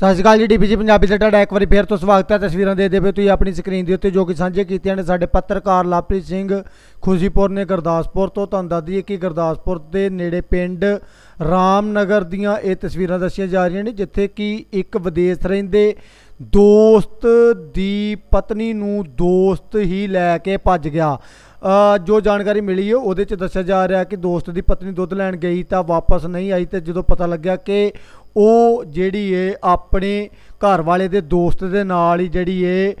ਸਤਿ ਸ਼੍ਰੀ ਅਕਾਲ ਜੀ ਡੀਪੀਜੀ ਪੰਜਾਬੀ ਤੇ ਤੁਹਾਡਾ ਇੱਕ ਵਾਰੀ ਫੇਰ ਤੋਂ ਸਵਾਗਤ ਹੈ। ਤਸਵੀਰਾਂ ਦੇ ਦੇਵੇ ਤੁਸੀਂ ਆਪਣੀ ਸਕਰੀਨ ਦੇ ਉੱਤੇ ਜੋ ਕਿ ਸਾਂਝੇ ਕੀਤੀਆਂ ਨੇ ਸਾਡੇ ਪੱਤਰਕਾਰ ਲਵਪ੍ਰੀਤ ਸਿੰਘ ਖੁਸ਼ੀਪੁਰ ਨੇ ਗੁਰਦਾਸਪੁਰ ਤੋਂ। ਤੁਹਾਨੂੰ ਦੱਸ ਦਈਏ ਕਿ ਗੁਰਦਾਸਪੁਰ ਦੇ ਨੇੜੇ ਪਿੰਡ ਰਾਮਨਗਰ ਦੀਆਂ ਇਹ ਤਸਵੀਰਾਂ ਦੱਸੀਆਂ ਜਾ ਰਹੀਆਂ ਨੇ, ਜਿੱਥੇ ਕਿ ਇੱਕ ਵਿਦੇਸ਼ ਰਹਿੰਦੇ ਦੋਸਤ ਦੀ ਪਤਨੀ ਨੂੰ ਦੋਸਤ ਹੀ ਲੈ ਕੇ ਭੱਜ ਗਿਆ। ਜੋ ਜਾਣਕਾਰੀ ਮਿਲੀ ਹੈ, ਉਹਦੇ ਚ ਦੱਸਿਆ ਜਾ ਰਿਹਾ ਕਿ ਦੋਸਤ ਦੀ ਪਤਨੀ ਦੁੱਧ ਲੈਣ ਗਈ ਤਾਂ ਵਾਪਸ ਨਹੀਂ ਆਈ ਤੇ ਜਦੋਂ ਪਤਾ ਲੱਗਿਆ ਕਿ ਉਹ ਜਿਹੜੀ ਏ ਆਪਣੇ ਘਰ ਵਾਲੇ ਦੇ ਦੋਸਤ ਦੇ ਨਾਲ ਹੀ ਜਿਹੜੀ ਏ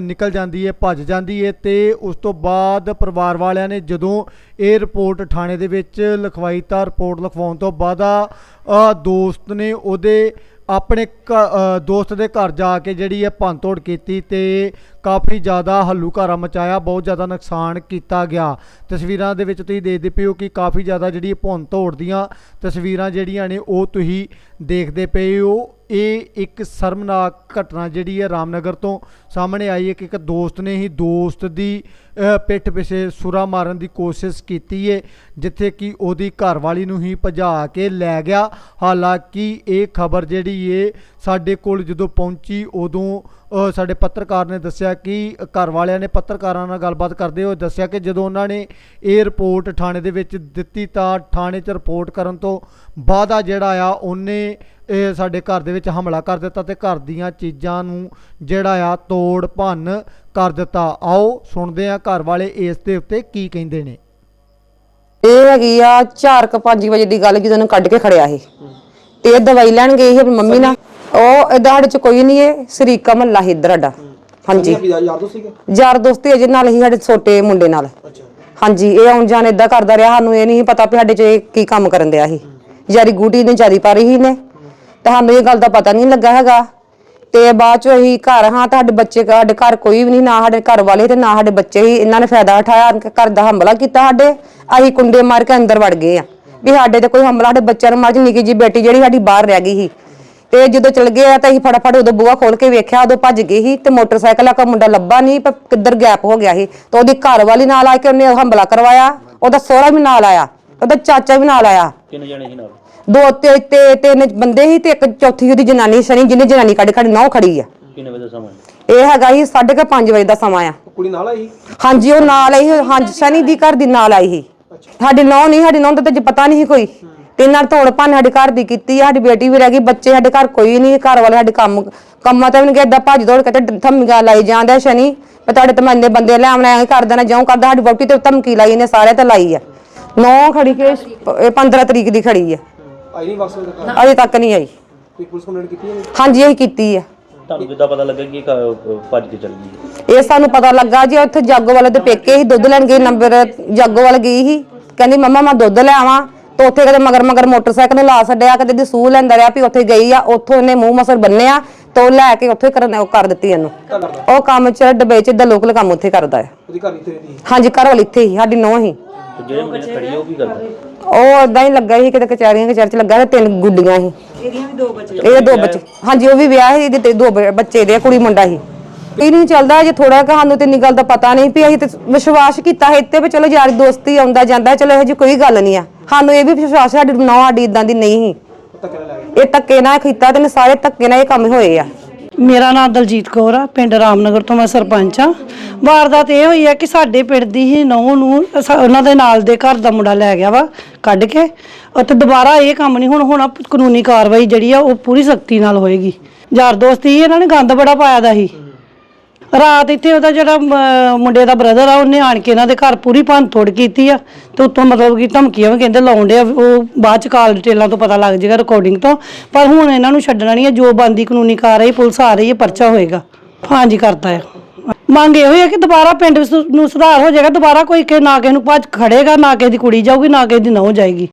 ਨਿਕਲ ਜਾਂਦੀ ਏ, ਭੱਜ ਜਾਂਦੀ ਏ ਤੇ ਉਸ ਤੋਂ ਬਾਅਦ ਪਰਿਵਾਰ ਵਾਲਿਆਂ ਨੇ ਜਦੋਂ ਇਹ ਰਿਪੋਰਟ ਥਾਣੇ ਦੇ ਵਿੱਚ ਲਿਖਵਾਈ ਤਾਂ ਰਿਪੋਰਟ ਲਿਖਵਾਉਣ ਤੋਂ ਬਾਅਦ ਆ ਦੋਸਤ ਨੇ ਉਹਦੇ ਆਪਣੇ ਘ- ਦੋਸਤ ਦੇ ਘਰ ਜਾ ਕੇ ਜਿਹੜੀ ਹੈ ਭੰਨਤੋੜ ਕੀਤੀ ਤੇ ਕਾਫੀ ਜ਼ਿਆਦਾ ਹੱਲੂਘਾਰਾ ਮਚਾਇਆ, ਬਹੁਤ ਜ਼ਿਆਦਾ ਨੁਕਸਾਨ ਕੀਤਾ ਗਿਆ। ਤਸਵੀਰਾਂ ਦੇ ਵਿੱਚ ਤੁਸੀਂ ਦੇਖਦੇ ਪਏ ਹੋ ਕਿ ਕਾਫੀ ਜ਼ਿਆਦਾ ਜਿਹੜੀ ਭੰਨ ਤੋੜ ਦੀਆਂ ਤਸਵੀਰਾਂ ਜਿਹੜੀਆਂ ਨੇ ਉਹ ਤੁਸੀਂ ਦੇਖਦੇ ਪਏ ਹੋ। ਇਹ ਇੱਕ ਸ਼ਰਮਨਾਕ ਘਟਨਾ ਜਿਹੜੀ ਹੈ ਰਾਮਨਗਰ ਤੋਂ ਸਾਹਮਣੇ ਆਈ। ਹੈ ਕਿ ਇੱਕ ਦੋਸਤ ਨੇ ਹੀ ਦੋਸਤ ਦੀ ਪਿੱਠ ਪਿਛੇ ਸੁਰਾ ਮਾਰਨ ਦੀ ਕੋਸ਼ਿਸ਼ ਕੀਤੀ ਹੈ ਜਿੱਥੇ ਕਿ ਉਹਦੀ ਘਰਵਾਲੀ ਨੂੰ ਹੀ ਭਜਾ ਕੇ ਲੈ ਗਿਆ। ਹਾਲਾਂਕਿ ਇਹ ਖਬਰ ਜਿਹੜੀ ਏ, ਸਾਡੇ ਕੋਲ ਜਦੋਂ ਪਹੁੰਚੀ, ਉਦੋਂ ਸਾਡੇ ਪੱਤਰਕਾਰ ਨੇ ਦੱਸਿਆ ਕਿ ਘਰ ਵਾਲਿਆਂ ਨੇ ਪੱਤਰਕਾਰਾਂ ਨਾਲ ਗੱਲਬਾਤ ਕਰਦੇ ਹੋਏ ਦੱਸਿਆ ਕਿ ਜਦੋਂ ਉਹਨਾਂ ਨੇ ਇਹ ਰਿਪੋਰਟ ਥਾਣੇ ਦੇ ਵਿੱਚ ਦਿੱਤੀ ਤਾਂ ਥਾਣੇ 'ਚ ਰਿਪੋਰਟ ਕਰਨ ਤੋਂ ਬਾਅਦ ਆ ਜਿਹੜਾ ਆ, ਉਹਨੇ ਇਹ ਸਾਡੇ ਘਰ ਦੇ ਵਿੱਚ ਹਮਲਾ ਕਰ ਦਿੱਤਾ ਤੇ ਘਰ ਦੀਆਂ ਚੀਜ਼ਾਂ ਨੂੰ ਜਿਹੜਾ ਆ ਤੋੜ ਭੰਨ ਕਰ ਦਿੱਤਾ। ਆਓ ਸੁਣਦੇ ਆ ਘਰ ਵਾਲੇ ਇਸ ਦੇ ਉੱਤੇ ਕੀ ਕਹਿੰਦੇ ਨੇ। ਇਹ ਹੈਗੀ ਆ 4:00 ਵਜੇ ਦੀ ਗੱਲ ਜਦੋਂ ਇਹਨੂੰ ਕੱਢ ਕੇ ਖੜਿਆ ਸੀ ਤੇ ਇਹ ਦਵਾਈ ਲੈਣ ਗਈ ਸੀ ਆਪਣੀ ਮੰਮੀ ਨਾਲ। ਉਹ ਇਹਦਾ ਸਾਡੇ ਚ ਕੋਈ ਨਹੀਂ ਏ ਸਰੀਕਾ ਮਹੱਲਾ ਸੀ ਇੱਧਰ ਸਾਡਾ। ਹਾਂਜੀ। ਯਾਰ ਦੋਸਤ ਸੀਗੇ? ਯਾਰ ਦੋਸਤੀ ਅਜੇ ਨਾਲ ਹੀ ਸਾਡੇ ਛੋਟੇ ਮੁੰਡੇ ਨਾਲ। ਹਾਂਜੀ ਇਹ ਆਉਣ ਜਾਣ ਇਦਾਂ ਕਰਦਾ ਰਿਹਾ ਸਾਨੂੰ ਇਹ ਨਹੀਂ ਪਤਾ ਵੀ ਸਾਡੇ ਚ ਇਹ ਕੀ ਕੰਮ ਕਰਨ ਦਿਆ ਸੀ। ਯਾਰੀ ਗੂਟੀ ਨੇ ਜਾਰੀ ਪਾ ਰਹੀ ਨੇ ਤੇ ਸਾਨੂੰ ਇਹ ਗੱਲ ਦਾ ਪਤਾ ਨਹੀਂ ਲੱਗਾ ਹੈਗਾ। ਤੇ ਬਾਅਦ ਚ ਅਸੀਂ ਘਰ, ਹਾਂ ਤਾਂ ਬੱਚੇ, ਸਾਡੇ ਘਰ ਕੋਈ ਵੀ ਨਹੀਂ, ਨਾ ਸਾਡੇ ਘਰ ਵਾਲੇ ਤੇ ਨਾ ਸਾਡੇ ਬੱਚੇ ਹੀ ਇਹਨਾਂ ਨੇ ਫਾਇਦਾ ਉਠਾਇਆ, ਘਰ ਦਾ ਹਮਲਾ ਕੀਤਾ ਸਾਡੇ। ਅਸੀਂ ਕੁੰਡੇ ਮਾਰ ਕੇ ਅੰਦਰ ਵੜ ਗਏ ਆ। ਵੀ ਸਾਡੇ ਤੇ ਕੋਈ ਹਮਲਾ, ਸਾਡੇ ਬੱਚਿਆਂ ਨੂੰ ਮਾਰ ਜੀ ਨਿੱਕੀ ਜੀ ਬੇਟੀ ਜਿਹੜੀ ਸਾਡੀ ਬਾਹਰ ਰਹਿ ਗਈ ਸੀ। ਤੇ ਜਦੋਂ ਚਲ ਗਏ ਆ ਤਾਂ ਅਸੀਂ ਫਟਾਫਟ ਉਦੋਂ ਬੂਹਾ ਖੋਲ ਕੇ ਵੇਖਿਆ, ਉਦੋਂ ਭੱਜ ਗਈ ਸੀ ਤੇ ਮੋਟਰਸਾਈਕਲ ਆ ਕਾ ਮੁੰਡਾ ਲੱਭਾ ਨਹੀਂ, ਪਰ ਕਿੱਧਰ ਗੈਪ ਹੋ ਗਿਆ ਸੀ। ਤੇ ਉਹਦੀ ਘਰ ਵਾਲੀ ਨਾਲ ਆ ਕੇ ਉਹਨੇ ਹਮਲਾ ਕਰਵਾਇਆ, ਉਹਦਾ ਸਹੁਰਾ ਵੀ ਨਾਲ ਆਇਆ, ਉਹਦਾ ਚਾਚਾ ਵੀ ਨਾਲ ਆਇਆ। ਕਿੰਨੇ ਜਣੇ ਸੀ ਨਾਲ? ਦੋ ਤੇ ਤੇ ਤਿੰਨ ਬੰਦੇ ਸੀ ਤੇ ਇੱਕ ਚੌਥੀ ਉਹਦੀ ਜਨਾਨੀ ਸਣੀ ਜਿਹਨੇ ਜਨਾਨੀ ਕੱਢ ਕੱਢ ਨੌ ਖੜੀ ਆ। ਕਿੰਨੇ ਵਜੇ ਸਮਾਂ ਇਹ ਹੈਗਾ ਸੀ 5:30 ਵਜੇ ਦਾ ਸਮਾਂ ਆ। ਕੁੜੀ ਨਾਲ ਆਈ ਹਾਂਜੀ ਉਹ ਨਾਲ ਆਈ ਸੀ, ਹਾਂਜੀ ਸ਼ਨੀ ਦੀ ਘਰ ਦੀ ਨਾਲ ਆਈ ਸੀ। ਸਾਡੀ ਨੌ ਨਹੀਂ ਸਾਡੀ ਨੌ ਦਾ ਤਾਂ ਜੇ ਪਤਾ ਨਹੀਂ ਸੀ ਕੋਈ। ਤੇ ਨਾਲ ਧੋੜ ਭੰਨ ਸਾਡੇ ਘਰ ਦੀ ਕੀਤੀ ਆ ਸਾਡੀ ਬੇਟੀ ਵੀ ਰਹਿ ਗਈ ਬੱਚੇ ਸਾਡੇ ਘਰ ਕੋਈ ਨਹੀਂ ਘਰ ਵਾਲੇ ਸਾਡੇ ਕੰਮ ਕੰਮਾਂ ਤੇ ਵੀ ਨਹੀਂ ਗਏ ਏਦਾਂ ਭੱਜ ਦੌੜ ਕੇ ਤੇ ਧਮਕੀਆਂ ਲਾਈ ਜਾਂਦੇ ਆ ਸ਼ਨੀ ਮੈਂ ਤੁਹਾਡੇ ਤੇ ਮੰਦੇ ਬੰਦੇ ਲੈ ਆਉਣਾ ਐਂ ਕਰ ਦੇਣਾ ਜਿਉਂ ਕਰਦਾ ਸਾਡੀ ਵੋਟੀ ਤੇ ਧਮਕੀ ਲਾਈ ਇਹਨੇ ਸਾਰੇ ਤੇ ਲਾਈ ਆ। ਨੌ ਖੜੀ ਕੇ ਇਹ 15 ਤਰੀਕ ਦੀ ਖੜੀ ਆ। ਆਈ ਨਹੀਂ ਵਾਪਸ ਉਹਦੇ ਘਰ? ਅਜੇ ਤੱਕ ਨਹੀਂ ਆਈ। ਕੋਈ ਪੁਲਿਸ ਕੰਪਲੇਂਟ ਕੀਤੀ ਹੈ? ਹਾਂਜੀ ਇਹ ਕੀਤੀ ਆ ਤੁਹਾਨੂੰ ਕਿੱਦਾਂ ਪਤਾ ਲੱਗਾ ਕਿ ਕ- ਭੱਜ ਕੇ ਚੱਲ ਗਈ ਇਹ ਸਾਨੂੰ ਪਤਾ ਲੱਗਾ ਜੀ ਉੱਥੇ ਜਾਗੋ ਵਾਲੇ ਦੇ ਪੇਕੇ ਹੀ ਦੁੱਧ ਲੈਣ ਗਈ ਨੰਬਰ ਜਾਗੋ ਵਾਲੇ ਗਈ ਸੀ। ਕਹਿੰਦੀ ਮੰਮਾ ਮੈਂ ਦੁੱਧ ਲੈ ਆਵਾਂ। ਤੇ ਉੱਥੇ ਕਦੇ ਮਗਰ ਮਗਰ ਮੋਟਰਸਾਈਕਲ ਨੂੰ ਲਾ ਛੱਡਿਆ ਕਦੇ ਦੀ ਸੂਹ ਲੈਂਦਾ ਰਿਹਾ ਵੀ ਉੱਥੇ ਗਈ ਆ ਉੱਥੋਂ ਇਹਨੇ ਮੂੰਹ ਮਸਰ ਬੰਨਿਆ ਤੇ ਉਹ ਲੈ ਕੇ ਉੱਥੇ ਕਰਨ ਉਹ ਕਰ ਦਿੱਤੀ ਇਹਨੂੰ। ਉਹ ਕੰਮ ਚ ਡੱਬੇ ਚ ਦਾ ਲੋਕਲ ਕੰਮ ਉੱਥੇ ਕਰਦਾ ਹੈ। ਉਹਦੀ ਘਰ ਇੱਥੇ ਰਹਿੰਦੀ ਹਾਂਜੀ ਘਰ ਵਾਲੀ ਇੱਥੇ ਹੀ ਸਾਡੀ ਨੌਂ ਹੀ। ਤੇ ਜਿਹੜੇ ਮੁੰਡੇ ਨੇ ਖੜੀ ਆ, ਉਹ ਕੀ ਕਰਦਾ? ਉਹ ਏਦਾਂ ਹੀ ਲੱਗਾ ਸੀ ਕਿਤੇ ਕਚਹਿਰੀਆਂ ਦੇ ਚਰਚ ਲੱਗਾ ਤੇ ਤਿੰਨ ਗੁੱਡੀਆਂ ਸੀ। ਇਹਦੀਆਂ ਵੀ ਦੋ ਬੱਚੇ ਇਹਦੇ ਦੋ ਬੱਚੇ ਹਾਂਜੀ ਉਹ ਵੀ ਵਿਆਹ ਸੀ ਇਹਦੇ ਤੇ ਦੋ ਬ- ਬੱਚੇ ਦੇ ਕੁੜੀ ਮੁੰਡਾ ਸੀ। ਇਹ ਨਹੀਂ ਚੱਲਦਾ ਜੇ ਥੋੜਾ ਕਿ ਸਾਨੂੰ ਤੇ ਇੰਨੀ ਗੱਲ ਦਾ ਪਤਾ ਨਹੀਂ ਵੀ ਅਸੀਂ ਤੇ ਵਿਸ਼ਵਾਸ ਕੀਤਾ ਹੈ ਇੱਥੇ ਵੀ ਚਲੋ ਯਾਰ ਦੋਸਤੀ ਆਉਂਦਾ ਜਾਂਦਾ ਚਲੋ ਇਹੋ ਜਿਹੀ ਕੋਈ ਗੱਲ ਨਹੀਂ ਆ। ਸਾਨੂੰ ਇਹ ਵੀ ਵਿਸ਼ਵਾਸ ਸਾਡੀ ਨੌ ਸਾਡੀ ਇਦਾਂ ਦੀ ਨਹੀਂ ਸੀ। ਇਹ ਧੱਕੇ ਨਾਲ ਕੀਤਾ ਤੇ ਇਹਨੇ ਸਾਰੇ ਧੱਕੇ ਨਾਲ ਇਹ ਕੰਮ ਹੋਏ ਆ। ਮੇਰਾ ਨਾਮ ਦਲਜੀਤ ਕੌਰ ਆ ਪਿੰਡ ਰਾਮਨਗਰ ਤੋਂ ਮੈਂ ਸਰਪੰਚ ਆ। ਵਾਰਦਾਤ ਇਹ ਹੋਈ ਆ ਕਿ ਸਾਡੇ ਪਿੰਡ ਦੀ ਹੀ ਨੌਂ ਨੂੰ ਅਸ- ਉਹਨਾਂ ਦੇ ਨਾਲ ਦੇ ਘਰ ਦਾ ਮੁੰਡਾ ਲੈ ਗਿਆ ਵਾ। ਕੱਢ ਕੇ ਅਤੇ ਦੁਬਾਰਾ ਇਹ ਕੰਮ ਨਹੀਂ ਹੁਣ ਹੁਣ ਕਾਨੂੰਨੀ ਕਾਰਵਾਈ ਜਿਹੜੀ ਆ ਉਹ ਪੂਰੀ ਸਖਤੀ ਨਾਲ ਹੋਏਗੀ। ਯਾਰ ਦੋਸਤੀ ਇਹਨਾਂ ਨੇ ਗੰਦ ਬੜਾ ਪਾਇਆ ਦਾ ਸੀ। ਰਾਤ ਇੱਥੇ ਉਹਦਾ ਜਿਹੜਾ ਮ- ਮੁੰਡੇ ਦਾ ਬ੍ਰਦਰ ਆ, ਉਹਨੇ ਆਣ ਕੇ ਇਹਨਾਂ ਦੇ ਘਰ ਪੂਰੀ ਭੰਨ ਤੋੜ ਕੀਤੀ ਆ ਤੇ ਉੱਤੋਂ ਮਤਲਬ ਕਿ ਧਮਕੀਆਂ ਵੀ ਕਹਿੰਦੇ ਲਾਉਣ ਆ ਉਹ ਬਾਅਦ ਚ ਕਾਲ ਡਿਟੇਲਾਂ ਤੋਂ ਪਤਾ ਲੱਗ ਜਾਏਗਾ ਰਿਕਾਰਡਿੰਗ ਤੋਂ। ਪਰ ਹੁਣ ਇਹਨਾਂ ਨੂੰ ਛੱਡਣਾ ਨਹੀਂ ਹੈ ਜੋ ਬੰਦੀ ਕਾਨੂੰਨੀ ਕਾਰਵਾਈ, ਪੁਲਿਸ ਆ ਰਹੀ ਹੈ ਪਰਚਾ ਹੋਏਗਾ। ਹਾਂਜੀ, ਕਰਤਾ ਹੈ ਮੰਗ ਇਹੋ ਹੀ ਹੈ ਕਿ ਦੁਬਾਰਾ ਪਿੰਡ ਸੁ ਨੂੰ ਸੁਧਾਰ ਹੋ ਜਾਏਗਾ, ਦੁਬਾਰਾ ਕੋਈ ਕਿ ਨਾ ਕਿਸੇ ਨੂੰ ਭੱਜ ਖੜੇਗਾ, ਨਾ ਕਿਸੇ ਦੀ ਕੁੜੀ ਜਾਊਗੀ, ਨਾ ਕਿਸੇ ਦੀ ਨਹੁੰ ਜਾਏਗੀ।